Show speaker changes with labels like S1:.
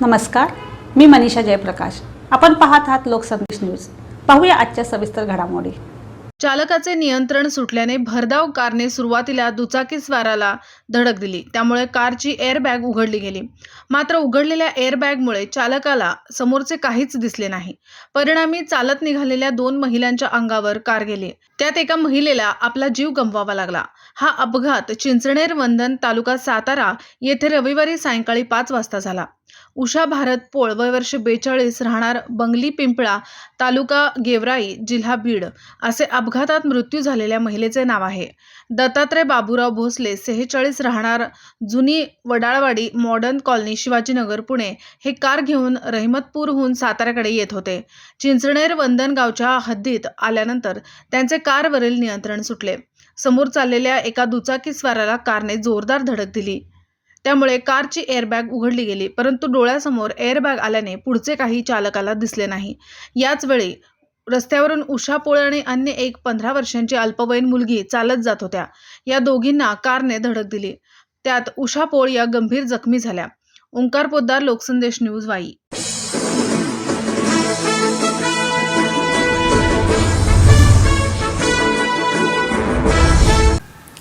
S1: नमस्कार मी मनीषा जयप्रकाश. आपण पाहत आहात लोकसंदेश न्यूज. पाहूया आजच्या सविस्तर घडामोडी.
S2: चालकाचे नियंत्रण सुटल्याने भरधाव कारने सुरुवातीला दुचाकी स्वाराला धडक दिली. त्यामुळे कारची एअरबॅग उघडली गेली. मात्र उघडलेल्या एअरबॅगमुळे चालकाला समोरचे काहीच दिसले नाही. परिणामी चालत निघालेल्या दोन महिलांच्या अंगावर कार गेली. त्यात एका महिलेला आपला जीव गमवावा लागला. हा अपघात चिंचणेर वंदन तालुका सातारा येथे रविवारी सायंकाळी पाच वाजता झाला. उषा भारत पोळ वय वर्ष बेचाळीस राहणार बंगली पिंपळा तालुका गेवराई जिल्हा बीड असे अपघातात मृत्यू झालेल्या महिलेचे नाव आहे. दत्तात्रय बाबूराव भोसले सेहेचाळीस राहणार जुनी वडाळवाडी मॉडर्न कॉलनी शिवाजीनगर पुणे हे कार घेऊन रहिमतपूरहून साताऱ्याकडे येत होते. चिंचणेर वंदन गावच्या हद्दीत आल्यानंतर त्यांचे कारवरील नियंत्रण सुटले. समोर चाललेल्या एका दुचाकीस्वाराला कारने जोरदार धडक दिली. त्यामुळे कारची एअरबॅग उघडली गेली परंतु डोळ्यासमोर एअरबॅग आल्याने पुढचे काही चालकाला दिसले नाही. याच वेळी रस्त्यावरून उषा पोळ आणि अन्य एक पंधरा वर्षांची अल्पवयीन मुलगी चालत जात होत्या. या दोघींना कारने धडक दिली. त्यात उषा पोळ या गंभीर जखमी झाल्या. ओंकार पोद्दार लोकसंदेश न्यूज वाई.